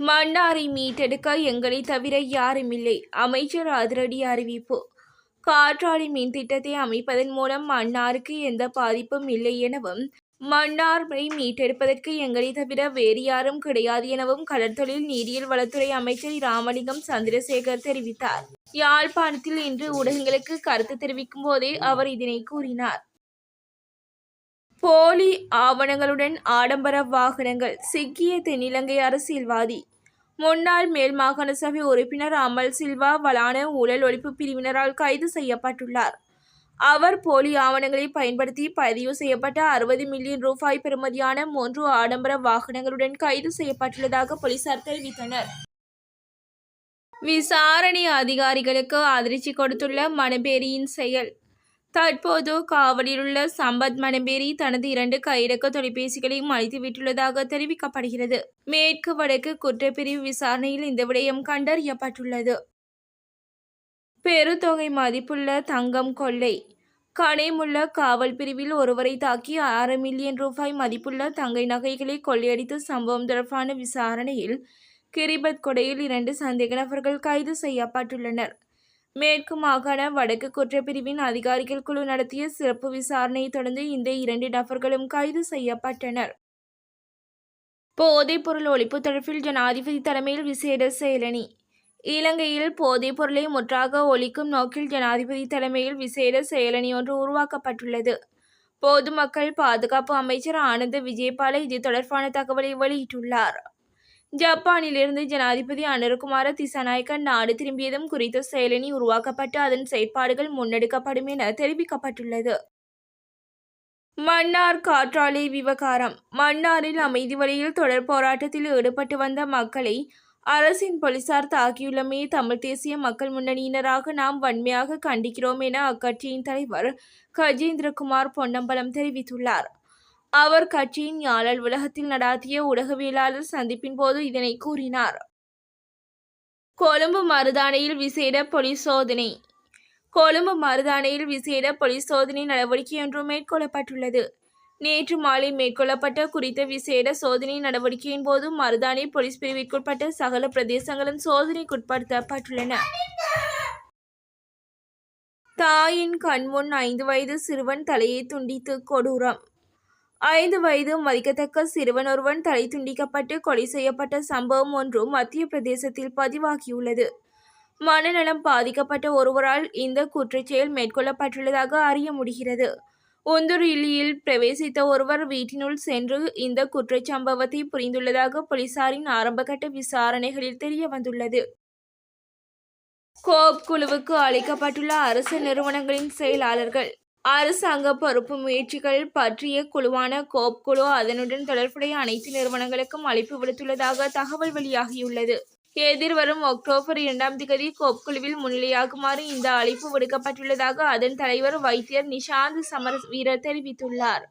மன்னாரை மீட்டெடுக்க எங்களை தவிர யாருமில்லை அமைச்சர் அதிரடி அறிவிப்பு. காற்றாடி மின் திட்டத்தை அமைப்பதன் மூலம் மன்னாருக்கு எந்த பாதிப்பும் இல்லை எனவும் மன்னாரை மீட்டெடுப்பதற்கு எங்களை தவிர வேறு யாரும் கிடையாது எனவும் கடற்தொழில் நீரியல் வளத்துறை அமைச்சர் ராமலிங்கம் சந்திரசேகர் தெரிவித்தார். யாழ்ப்பாணத்தில் இன்று ஊடகங்களுக்கு கருத்து தெரிவிக்கும் போதே அவர் இதனை கூறினார். போலி ஆவணங்களுடன் ஆடம்பர வாகனங்கள் சிக்கிய தென்னிலங்கை அரசியல்வாதி. முன்னாள் மேல் மாகாண சபை உறுப்பினர் அமல் சில்வா வலான ஊழல் ஒழிப்பு பிரிவினரால் கைது செய்யப்பட்டுள்ளார். அவர் போலி ஆவணங்களை பயன்படுத்தி பதிவு செய்யப்பட்ட அறுபது மில்லியன் ரூபாய் பெறுமதியான மூன்று ஆடம்பர வாகனங்களுடன் கைது செய்யப்பட்டுள்ளதாக போலீசார் தெரிவித்தனர். விசாரணை அதிகாரிகளுக்கு அதிர்ச்சி கொடுத்துள்ள மணபேரியின் செயல் தற்போது காவலில் உள்ள சம்பத் மனம்பேரி தனது இரண்டு கையடக்க தொலைபேசிகளையும் அழித்துவிட்டுள்ளதாக தெரிவிக்கப்படுகிறது. மேற்கு வடக்கு குற்றப்பிரிவு விசாரணையில் இந்த விடயம் கண்டறியப்பட்டுள்ளது. பெருத்தொகை மதிப்புள்ள தங்கம் கொள்ளை. கனேமுள்ள காவல் பிரிவில் ஒருவரை தாக்கி ஆறு மில்லியன் ரூபாய் மதிப்புள்ள தங்கை நகைகளை கொள்ளையடித்த சம்பவம் தொடர்பான விசாரணையில் கிரிபத் கொடையில் இரண்டு சந்தேக நபர்கள் கைது செய்யப்பட்டுள்ளனர். மேற்கு மாகாண வடக்கு குற்றப்பிரிவின் அதிகாரிகள் குழு நடத்திய சிறப்பு விசாரணையை தொடர்ந்து இந்த இரண்டு நபர்களும் கைது செய்யப்பட்டனர். போதைப் பொருள் ஒழிப்பு தொடர்பில் ஜனாதிபதி தலைமையில் விசேட செயலணி. இலங்கையில் போதைப் பொருளை முற்றாக ஒழிக்கும் நோக்கில் ஜனாதிபதி தலைமையில் விசேட செயலணி ஒன்று உருவாக்கப்பட்டுள்ளது. பொதுமக்கள் பாதுகாப்பு அமைச்சர் ஆனந்த விஜயபால இது தொடர்பான தகவலை வெளியிட்டுள்ளார். ஜப்பானிலிருந்து ஜனாதிபதி அனுரகுமார திசாநாயக்க நாடு திரும்பியதும் குறித்த செயலணி உருவாக்கப்பட்டு அதன் செயற்பாடுகள் முன்னெடுக்கப்படும் என தெரிவிக்கப்பட்டுள்ளது. மன்னார் காற்றாலை விவகாரம். மன்னாரில் அமைதி வழியில் தொடர் போராட்டத்தில் ஈடுபட்டு வந்த மக்களை அரசின் போலீசார் தாக்கியுள்ளமே தமிழ் தேசிய மக்கள் முன்னணியினராக நாம் வன்மையாக கண்டிக்கிறோம் என அக்கட்சியின் தலைவர் கஜேந்திரகுமார் பொன்னம்பலம் தெரிவித்துள்ளார். அவர் கட்சியின் யாழ் அலுவலகத்தில் நடாத்திய ஊடகவியலாளர் சந்திப்பின் போது இதனை கூறினார். கொழும்பு மருதானையில் விசேட போலீஸ் சோதனை. கொழும்பு மருதானையில் விசேட போலீஸ் சோதனை நடவடிக்கை ஒன்று மேற்கொள்ளப்பட்டுள்ளது. நேற்று மாலை மேற்கொள்ளப்பட்ட குறித்த விசேட சோதனை நடவடிக்கையின் போது மருதானை போலீஸ் பிரிவிற்குட்பட்ட சகல பிரதேசங்களும் சோதனைக்குட்படுத்தப்பட்டுள்ளன. தாயின் கண்முன் ஐந்து வயது சிறுவன் தலையை துண்டித்து கொடூரம். ஐந்து வயது மதிக்கத்தக்க சிறுவன் ஒருவன் தலை துண்டிக்கப்பட்டு கொலை செய்யப்பட்ட சம்பவம் ஒன்றும் மத்திய பிரதேசத்தில் பதிவாகியுள்ளது. மனநலம் பாதிக்கப்பட்ட ஒருவரால் இந்த குற்றச்செயல் மேற்கொள்ளப்பட்டுள்ளதாக அறிய முடிகிறது. உந்துரிலியில் பிரவேசித்த ஒருவர் வீட்டினுள் சென்று இந்த குற்றச்சம்பவத்தை புரிந்துள்ளதாக போலீசாரின் ஆரம்பகட்ட விசாரணைகளில் தெரிய வந்துள்ளது கோப் குழுவுக்கு அளிக்கப்பட்டுள்ள அரசு நிறுவனங்களின் செயலாளர்கள் அரசாங்க பொறுப்பு முயற்சிகள் பற்றிய குழுவான கோப் குழு அதனுடன் தொடர்புடைய அனைத்து நிறுவனங்களுக்கும் அழைப்பு விடுத்துள்ளதாக தகவல் வெளியாகியுள்ளது. எதிர்வரும் அக்டோபர் இரண்டாம் திகதி கோப் குழுவில் முன்னிலையாகுமாறு இந்த அழைப்பு விடுக்கப்பட்டுள்ளதாக அதன் தலைவர் வைத்தியர் நிஷாந்த் சமர வீரர் தெரிவித்துள்ளார்.